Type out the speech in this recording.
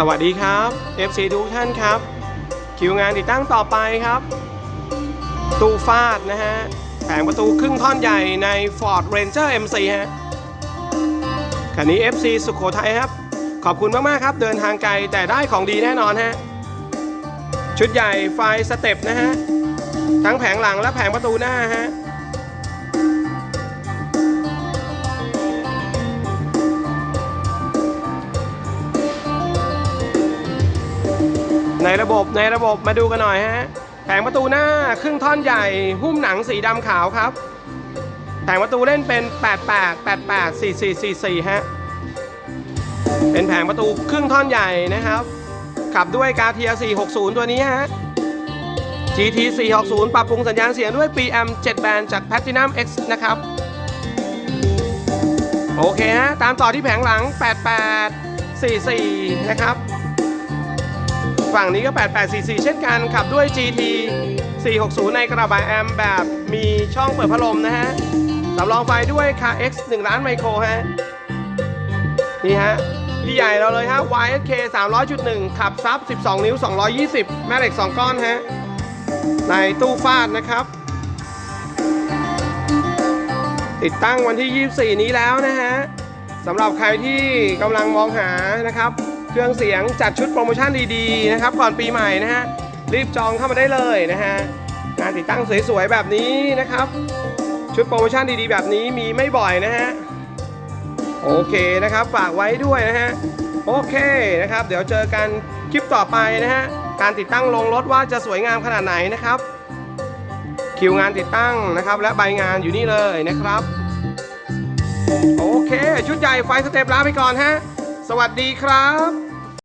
สวัสดีครับ FC ทุกท่านครับ คิวงานติดตั้งต่อไปครับ ตู้ฟาดนะฮะแผงประตูครึ่งท่อนใหญ่ใน Ford Ranger MC ฮะคันนี้ FC สุขโขทัยครับ ขอบคุณมาก ๆ ครับ เดินทางไกลแต่ได้ของดีแน่นอนฮะ ชุดใหญ่ไฟสเต็ปนะฮะ ทั้งแผงหลังและแผงประตูหน้าฮะ ในระบบในระบบมาดูกันหน่อยฮะแผงประตูหน้าครึ่งท่อนใหญ่ หุ้มหนังสีดำขาวครับแผงประตูเล่นเป็น 88 88 44 44ฮะเป็นแผงประตูครึ่งท่อนใหญ่นะครับ ขับด้วยกาเทีย460 ตัวนี้ฮะ GT 460ปรับปรุงสัญญาณเสียงด้วย PM 7 Band จาก Platinum X นะครับ โอเคฮะ ตามต่อที่แผงหลัง 88 44 นะครับ ฝั่งนี้ก็ 8844 เช่นกันขับด้วย GT 460 ในกระบะแอมแบบมีช่องเปิดพัดลมนะฮะสำรองไฟด้วย KX 1 ล้านไมโครฮะ นี่ฮะ พี่ใหญ่เราเลยฮะ YSK 300.1 ขับซับ 12 นิ้ว 220 แม่เหล็ก 2 ก้อนฮะ ในตู้ฟาดนะครับ ติดตั้งวันที่ 24 นี้แล้วนะฮะสำหรับใครที่กำลังมองหานะครับ เครื่องเสียงจัดชุดโปรโมชั่นดีๆนะครับก่อนปีใหม่นะฮะรีบจองเข้ามาได้เลยนะฮะงานติดตั้งสวยๆแบบนี้นะครับ ชุดโปรโมชั่นดีๆ แบบนี้มีไม่บ่อยนะฮะโอเคนะครับฝากไว้ด้วยนะฮะโอเคนะครับ เดี๋ยวเจอกันคลิปต่อไปนะฮะการติดตั้งลงรถว่าจะสวยงามขนาดไหนนะครับ คิวงานติดตั้งนะครับ และใบงานอยู่นี่เลยนะครับ โอเค ชุดใหญ่ไฟสเต็ปลาไปก่อนฮะ สวัสดีครับ